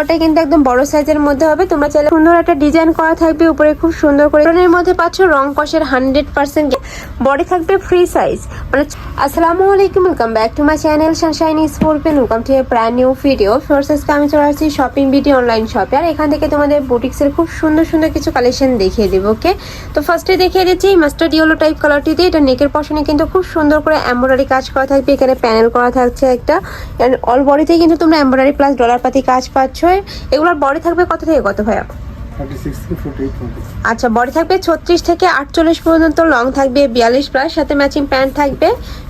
ওটা কিন্তু একদম বড় সাইজের মধ্যে হবে। তোমরা চাইলে সুন্দর একটা ডিজাইন করা থাকবে, উপরে খুব সুন্দর করে। এর মধ্যে পাচ্ছ রং কষের হান্ড্রেড পার্সেন্ট বডি থাকবে ফ্রি সাইজ মানে আসসালামু আলাইকুম welcome back to my channel sunshine স্পোর্টপেন welcome to brand new video ফোর্সেসকে আমি চলে আসছি শপিং বিডি অনলাইন শপে আর এখান থেকে তোমাদের বুটিক্সের খুব সুন্দর সুন্দর কিছু কালেকশন দেখিয়ে দেবো ওকে তো ফার্স্টে দেখিয়ে দিচ্ছি মাস্টার্ড ইয়েলো টাইপ কালারটিতে এটা নেকের পশনে কিন্তু খুব সুন্দর করে এমব্রয়ডারি কাজ করা থাকবে। এখানে প্যানেল করা থাকছে একটা। অল বডিতেই কিন্তু তোমরা এমব্রয়ডারি প্লাস ডলার পাতি কাজ পাচ্ছ। এগুলোর বডি থাকবে কত থেকে কত ভাইয়া? আচ্ছা বডি থাকবে ছত্রিশ থেকে আটচল্লিশ পর্যন্ত লং থাকবে বিয়াল্লিশ প্লাস সাথে ম্যাচিং প্যান্ট থাকবে।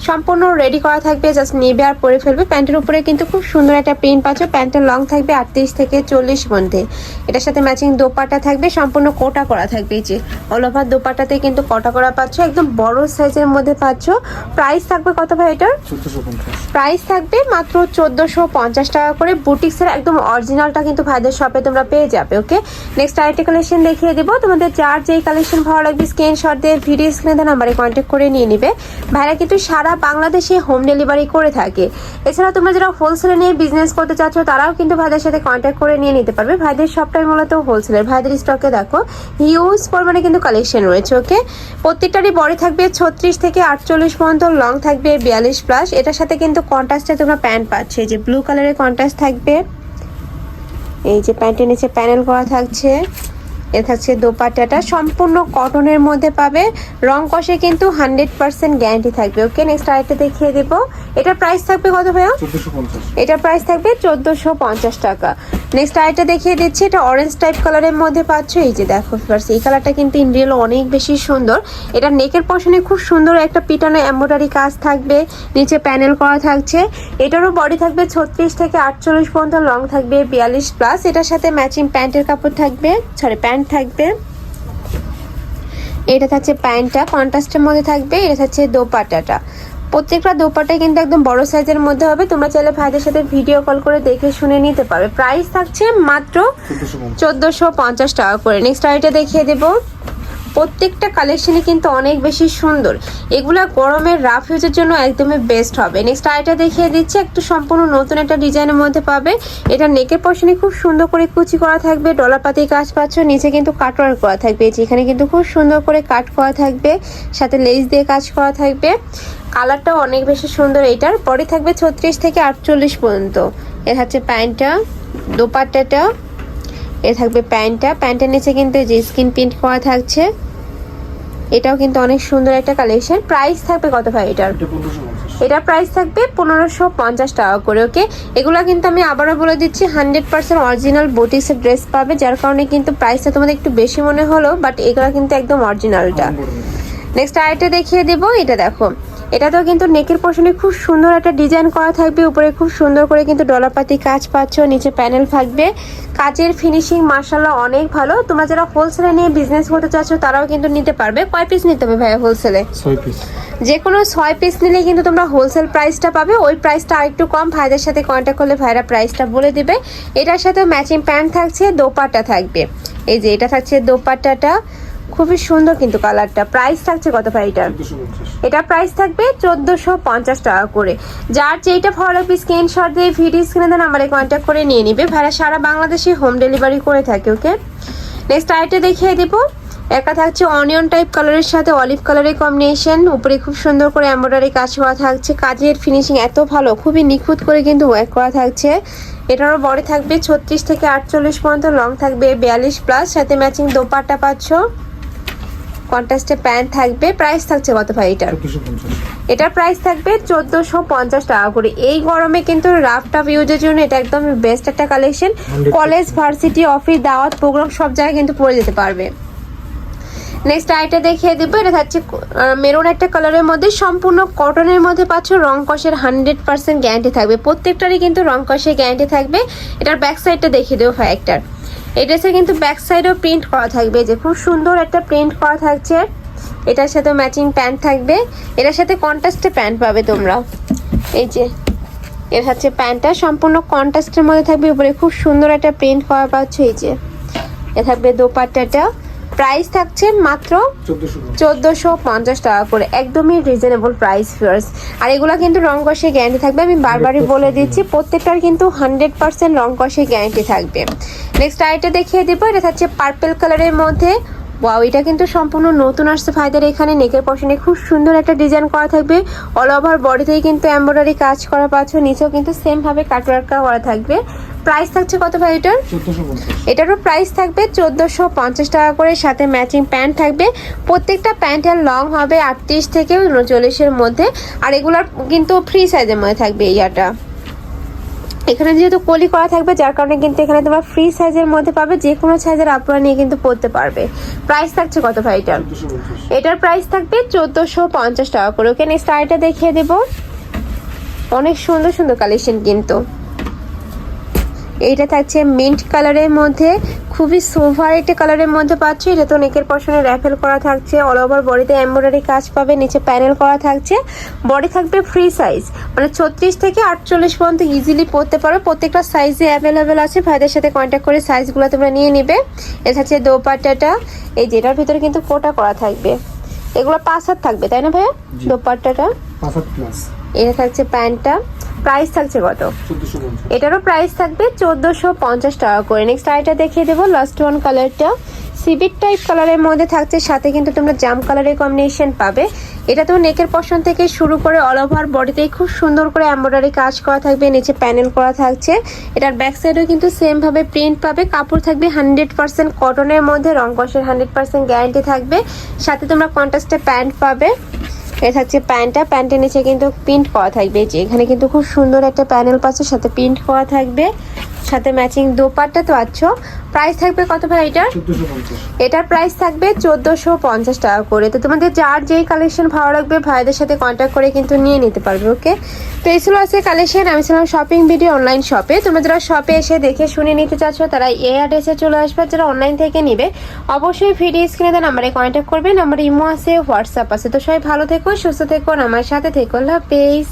সম্পূর্ণ রেডি করা থাকবে জাস্ট নেবে আর পরে ফেলবে। প্যান্টের উপরে কিন্তু খুব সুন্দর একটা প্রিন্ট পাচ্ছ। প্যান্টের লং থাকবে আটত্রিশ থেকে চল্লিশ মধ্যে। এটার সাথে ম্যাচিং দোপাটা থাকবে সম্পূর্ণ কোটা করা থাকবে এই যে। অল ওভার দোপাটাতে কিন্তু কোটা করা পাচ্ছ একদম বড় সাইজের মধ্যে পাচ্ছ। প্রাইস থাকবে কত ভাই এটার? প্রাইস থাকবে মাত্র চোদ্দোশো পঞ্চাশ টাকা করে। বুটিক্সের একদম অরিজিনালটা কিন্তু ভাইদের শপে তোমরা পেয়ে যাবে ওকে নেক্সট আরেকটা কালেকশন দেখিয়ে দেবো। তোমাদের যার যেই কালেকশন ভালো লাগবে স্ক্রিনশট দিয়ে ভিডিও স্ক্রিনে নাম্বারে কন্ট্যাক্ট করে নিয়ে নিবে। ভাইরা কিন্তু সারা বাংলাদেশে হোম ডেলিভারি করে থাকে। এছাড়া তোমরা যারা হোলসেলে নিয়ে বিজনেস করতে চাচ্ছ, তারাও কিন্তু ভাইদের সাথে কন্ট্যাক্ট করে নিয়ে নিতে পারবে। ভাইদের সবটাই মূলত হোলসেলের ভাইদের স্টকে দেখো হিউজ পরিমাণে কিন্তু কালেকশন রয়েছে ওকে প্রত্যেকটারই বডি থাকবে ছত্রিশ থেকে আটচল্লিশ পর্যন্ত লং থাকবে বিয়াল্লিশ প্লাস এটার সাথে কিন্তু কন্ট্রাস্টে তোমরা প্যান্ট পাচ্ছে। যে ব্লু কালারের কন্ট্রাস্ট থাকবে। এই যে প্যান্টের নিচে প্যানেল করা থাকছে। এ থাকছে দোপাট্টাটা। সম্পূর্ণ কটনের মধ্যে পাবে। রং কষে কিন্তু হান্ড্রেড পার্সেন্ট গ্যারান্টি থাকবে। ওকে নেক্সট আরেকটা দেখিয়ে দেবো। এটা প্রাইস থাকবে কত ভাইয়া? এটা প্রাইস থাকবে চোদ্দোশো পঞ্চাশ টাকা। নেক্সট আরেকটা দেখিয়ে দিচ্ছি, এটা অরেঞ্জ টাইপ কালারের মধ্যে পাচ্ছ। এই যে দেখো ফিভার্স এই কালারটা কিন্তু ইন রিয়েল অনেক বেশি সুন্দর। এটা নেকের পশনে খুব সুন্দর একটা পিটানো এম্ব্রয়ডারি কাজ থাকবে, নিচে প্যানেল করা থাকছে। এটারও বডি থাকবে ছত্রিশ থেকে আটচল্লিশ পর্যন্ত লং থাকবে বিয়াল্লিশ প্লাস এটার সাথে ম্যাচিং প্যান্টের কাপড় থাকবে সরি প্যান্ট থাকবে। এটা থাকছে প্যান্টটা কন্ট্রাস্টের মধ্যে থাকবে, এটা থাকছে দোপাট্টাটা। প্রত্যেকটা দোপাটাই কিন্তু একদম বড় সাইজের মধ্যে হবে। তোমরা চাইলে ভাইদের সাথে ভিডিও কল করে দেখে শুনে নিতে পারবে প্রাইস থাকছে মাত্র চোদ্দোশো পঞ্চাশ। টাকা করে। নেক্সট আইটা দেখিয়ে দেবো। প্রত্যেকটা কালেকশনই কিন্তু অনেক বেশি সুন্দর। এগুলা গরমের রাফ ইউজের জন্য একদমই বেস্ট হবে। নেক্সট আইটা দেখিয়ে দিচ্ছি, একটু সম্পূর্ণ নতুন একটা ডিজাইনের মধ্যে পাবে। এটা নেকের পশনে খুব সুন্দর করে কুচি করা থাকবে ডলার পাতি কাজ পাচ্ছ, নিচে কিন্তু কাটওয়ার করা থাকবে। যেখানে কিন্তু খুব সুন্দর করে কাট করা থাকবে, সাথে লেস দিয়ে কাজ করা থাকবে। কালারটাও অনেক বেশি সুন্দর এইটার। পরে থাকবে ছত্রিশ থেকে আটচল্লিশ পর্যন্ত। এ হচ্ছে প্যান্টটা, দোপাট্টাটা এ থাকবে প্যান্টটা। প্যান্টের নিচে কিন্তু যে স্কিন প্রিন্ট করা থাকছে। এটাও কিন্তু অনেক সুন্দর একটা কালেকশন প্রাইস থাকবে কত ভাই এটার? এটা এটার প্রাইস থাকবে পনেরোশো পঞ্চাশ টাকা করে ওকে এগুলো কিন্তু আমি আবারও বলে দিচ্ছি হান্ড্রেড পার্সেন্ট অরিজিনাল বুটিক্সের ড্রেস পাবে যার কারণে কিন্তু প্রাইসটা তোমাদের একটু বেশি মনে হলো বাট এগুলো কিন্তু একদম অরিজিনালটা নেক্সট আরেকটা দেখিয়ে দেবো এটা দেখো। এটাতেও কিন্তু নেকের পোর্শনে খুব সুন্দর একটা ডিজাইন করা থাকবে। উপরে খুব সুন্দর করে কিন্তু ডলার পাতি কাজ পাচ্ছ নিচে প্যানেল থাকবে। কাজের ফিনিশিং মার্শাল্লাহ অনেক ভালো। তোমরা যারা হোলসেলে নিয়ে বিজনেস করতে চাচ্ছ তারাও কিন্তু নিতে পারবে। কয় পিস নিতে হবে ভাইয়া হোলসেলে যে কোনো ছয় পিস নিলে কিন্তু তোমরা হোলসেল প্রাইসটা পাবে। ওই প্রাইসটা আরেকটু কম। ভাইদের সাথে কন্ট্যাক্ট করলে ভাইরা প্রাইসটা বলে দিবে। এটার সাথে ম্যাচিং প্যান্ট থাকছে দোপাট্টা থাকবে। এই যে এটা থাকছে দোপাট্টাটা। খুবই সুন্দর কিন্তু কালারটা। প্রাইস থাকছে কত ভাই এটার? এটা প্রাইস থাকবে চোদ্দোশো পঞ্চাশ টাকা করে। যার যেইটা ভালো লাগবে স্ক্রিনশট দিয়ে ভিডিও স্ক্রিনে দেন নাম্বারে কন্ট্যাক্ট করে নিয়ে নিবে। ভাইরা সারা বাংলাদেশে হোম ডেলিভারি করে থাকে ওকে নেক্সট আইটে দেখিয়ে দেবো। একা থাকছে অনিয়ন টাইপ কালারের সাথে অলিভ কালারের কম্বিনেশন উপরে খুব সুন্দর করে এমব্রয়ডারি কাজ করা থাকছে। কাজের ফিনিশিং এত ভালো খুবই নিখুঁত করে কিন্তু ওয়ার্ক করা থাকছে। এটারও বডি থাকবে ছত্রিশ থেকে আটচল্লিশ পর্যন্ত লং থাকবে বিয়াল্লিশ প্লাস সাথে ম্যাচিং দোপাট্টা পাচ্ছ। কন্ট্রাস্টে প্যান্ট থাকবে প্রাইস থাকছে কত ভাই এটার? এটার প্রাইস থাকবে চোদ্দোশো পঞ্চাশ টাকা করে। এই গরমে কিন্তু রাফ টাফ ইউজের জন্য এটা একদম বেস্ট একটা কালেকশন কলেজ ভার্সিটি অফিস দাওয়াত প্রোগ্রাম সব জায়গায় কিন্তু পরে যেতে পারবে। নেক্সট আইটা দেখিয়ে দেবো এটা থাকছে মেরুন একটা কালারের মধ্যে সম্পূর্ণ কটনের মধ্যে পাচ্ছ রং কষের হান্ড্রেড পার্সেন্ট গ্যারান্টি থাকবে। প্রত্যেকটারই কিন্তু রং কষের গ্যারান্টি থাকবে। এটার ব্যাক সাইডটা দেখিয়ে দেবো ভাই একটার। এই কিন্তু ব্যাক সাইডও প্রিন্ট করা থাকবে, যে খুব সুন্দর একটা প্রিন্ট করা থাকছে। এটার সাথে ম্যাচিং প্যান্ট থাকবে। এটার সাথে কন্ট্রাস্টে প্যান্ট পাবে তোমরা। এই যে, এর হচ্ছে প্যান্টটা সম্পূর্ণ কন্ট্রাস্টের মধ্যে থাকবে। উপরে খুব সুন্দর একটা প্রিন্ট করা পাচ্ছ, এই যে। এ থাকবে দোপাট্টাটা। প্রাইস থাকছে মাত্র চোদ্দোশো পঞ্চাশ টাকা করে। একদমই রিজনেবল প্রাইস ফিয়ার্স আর এগুলো কিন্তু রং কষে গ্যারান্টি থাকবে। আমি বারবারই বলে দিচ্ছি প্রত্যেকটার কিন্তু হান্ড্রেড পার্সেন্ট রং কষে গ্যারান্টি থাকবে। নেক্সট আইটা দেখিয়ে দেবো এটা থাকছে পার্পেল কালারের মধ্যে। ওয়াও এটা কিন্তু সম্পূর্ণ নতুন আসছে ফায়দার এখানে। নেকের পশনে খুব সুন্দর একটা ডিজাইন করা থাকবে। অল ওভার বডিতেই কিন্তু এমব্রয়ডারি কাজ করা পাচ্ছ নিচেও কিন্তু সেমভাবে কাটওয়ার্ক করা থাকবে। প্রাইস থাকছে কত ভাই এটার? এটারও প্রাইস থাকবে চোদ্দোশো পঞ্চাশ টাকা করে সাথে ম্যাচিং প্যান্ট থাকবে। প্রত্যেকটা প্যান্টের লং হবে আটত্রিশ থেকে উনচল্লিশের মধ্যে। আর এগুলার কিন্তু ফ্রি সাইজের মধ্যে থাকবে ইয়াটা। এখানে যেহেতু কলি করা থাকবে যার কারণে কিন্তু এখানে তোমরা ফ্রি সাইজের মধ্যে পাবে যে কোনো সাইজের আপনারা নিয়ে কিন্তু পড়তে পারবে। প্রাইস থাকছে কত ভাই এটার? এটার প্রাইস থাকবে চোদ্দোশো পঞ্চাশ টাকা করে। ওকে নেক্সট আইটা দেখিয়ে দেবো। অনেক সুন্দর সুন্দর কালেকশন কিন্তু। এইটা থাকছে মিন্ট কালারের মধ্যে। খুবই সোভার একটা কালারের মধ্যে পাচ্ছি। এটা তো নেকের পশনে র্যাফেল করা থাকছে। অল ওভার বডিতে এমব্রয়ডারি কাজ পাবে। নিচে প্যানেল করা থাকছে। বডি থাকবে ফ্রি সাইজ মানে ছত্রিশ থেকে আটচল্লিশ পর্যন্ত ইজিলি পরতে পারো। প্রত্যেকটা সাইজে অ্যাভেলেবেল আছে। ভাইদের সাথে কন্ট্যাক্ট করে সাইজগুলো তোমরা নিয়ে নিবে। এটা থাকছে দোপাট্টাটা। এই যেটার ভিতরে কিন্তু কোটা করা থাকবে। এগুলো পাঁচ হাত থাকবে তাই না ভাইয়া? দোপাট্টাটা। এটা থাকছে প্যান্টটা। প্রাইস থাকছে কত? এটারও প্রাইস থাকবে চোদ্দোশো পঞ্চাশ টাকা করে। নেক্সট আইটা দেখিয়ে দেবো লাস্ট ওয়ান কালারটা সিভিক টাইপ কালারের মধ্যে থাকছে সাথে কিন্তু তোমরা জাম কালারের কম্বিনেশন পাবে। এটা তো নেকের পশন থেকে শুরু করে অল ওভার বডিতে খুব সুন্দর করে এমব্রয়ডারি কাজ করা থাকবে নিচে প্যানেল করা থাকছে। এটার ব্যাক সাইডেও কিন্তু সেমভাবে প্রিন্ট পাবে কাপড় থাকবে হান্ড্রেড পার্সেন্ট কটনের মধ্যে রং কষের হান্ড্রেড পার্সেন্ট গ্যারান্টি থাকবে। সাথে তোমরা কন্ট্রাস্টে প্যান্ট পাবে। এটা থাকছে প্যান্টটা। প্যান্টের নিচে কিন্তু প্রিন্ট করা থাকবে। যে এখানে কিন্তু খুব সুন্দর একটা প্যানেল পাচ্ছে, সাথে প্রিন্ট করা থাকবে। সাথে ম্যাচিং দোপাট্টা তো আছো। প্রাইস থাকবে কত ভাই এটার? এটার প্রাইস থাকবে চোদ্দোশো পঞ্চাশ টাকা করে। তো তোমাদের যার যেই কালেকশন ভালো লাগবে ভাইদের সাথে কন্ট্যাক্ট করে কিন্তু নিয়ে নিতে পারবে ওকে তো এই ছিল আছে কালেকশন আমি ছিলাম শপিং ভিডিও অনলাইন শপে তোমরা যারা শপে এসে দেখে শুনে নিতে চাচ্ছ তারা এই অ্যাড্রেসে চলে আসবে। যারা অনলাইন থেকে নিবে অবশ্যই ভিডিও স্ক্রিনে দেন নাম্বারে কন্ট্যাক্ট করবে। নাম্বার ইমো আছে হোয়াটসঅ্যাপ আছে। তো সবাই ভালো থেকো সুস্থ থেকো আমার সাথে থেকো। লাভ পেজ